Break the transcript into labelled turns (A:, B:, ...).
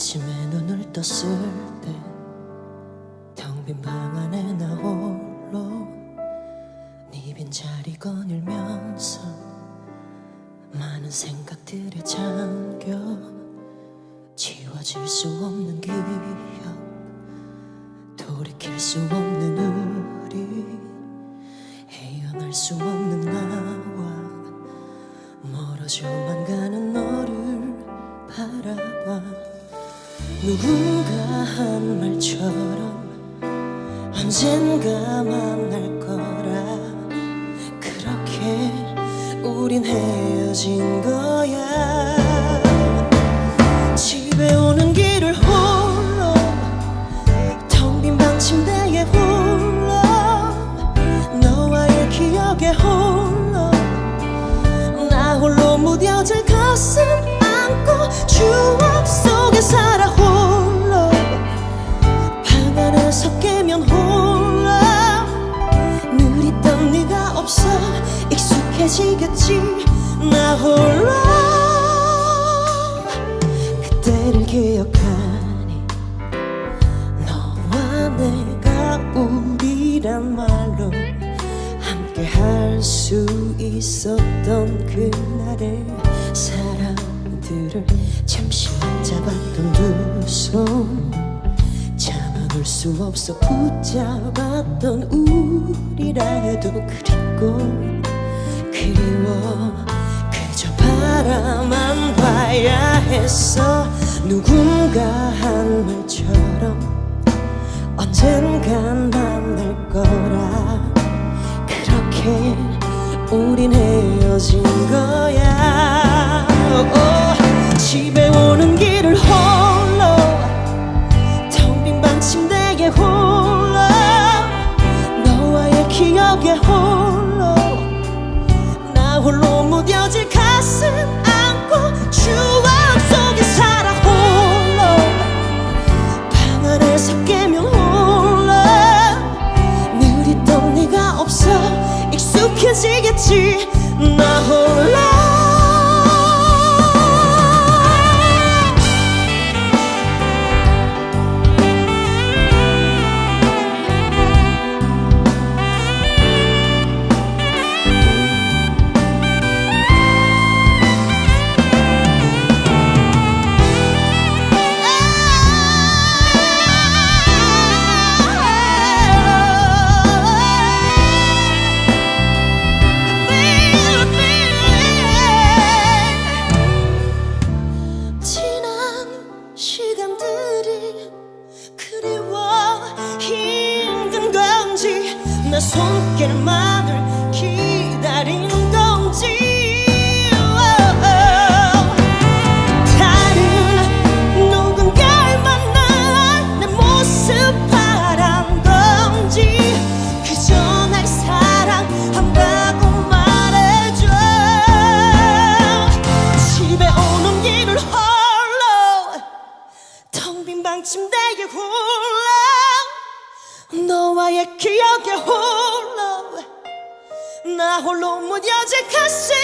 A: 아침에 눈을 떴을 때텅 빈 방 안에 나 홀로 네 빈자리 거닐면서 많은 생각들에 잠겨 지워질 수 없는 기억 돌이킬 수 없는 우리 헤어날 수 없는 나와 멀어져만 가는 너를 바라봐 누군가 한 말처럼 언젠가 만날 거라. 그렇게 우린 헤어진 거야. 집에 오는 길을 홀로 텅 빈 방 침대에 홀로 너와의 기억에 홀로. 나 홀로 무뎌질 가슴 익숙해지겠지? 나 홀로 그때를 기억하니 너와 내가 우리란 말로 함께 할 수 있었던 그날의 사람들을 잠시 잡았던 두 손. 참아볼 수 없어 붙잡았던 우리라 해도 그립고 그리워. 그저 바라만 봐야 했어. 누군가 한 말처럼 언젠간 만날 거라. 그렇게 우린 익 손길만을 기 너와의 기억에 홀로 나 홀로 무뎌질 가슴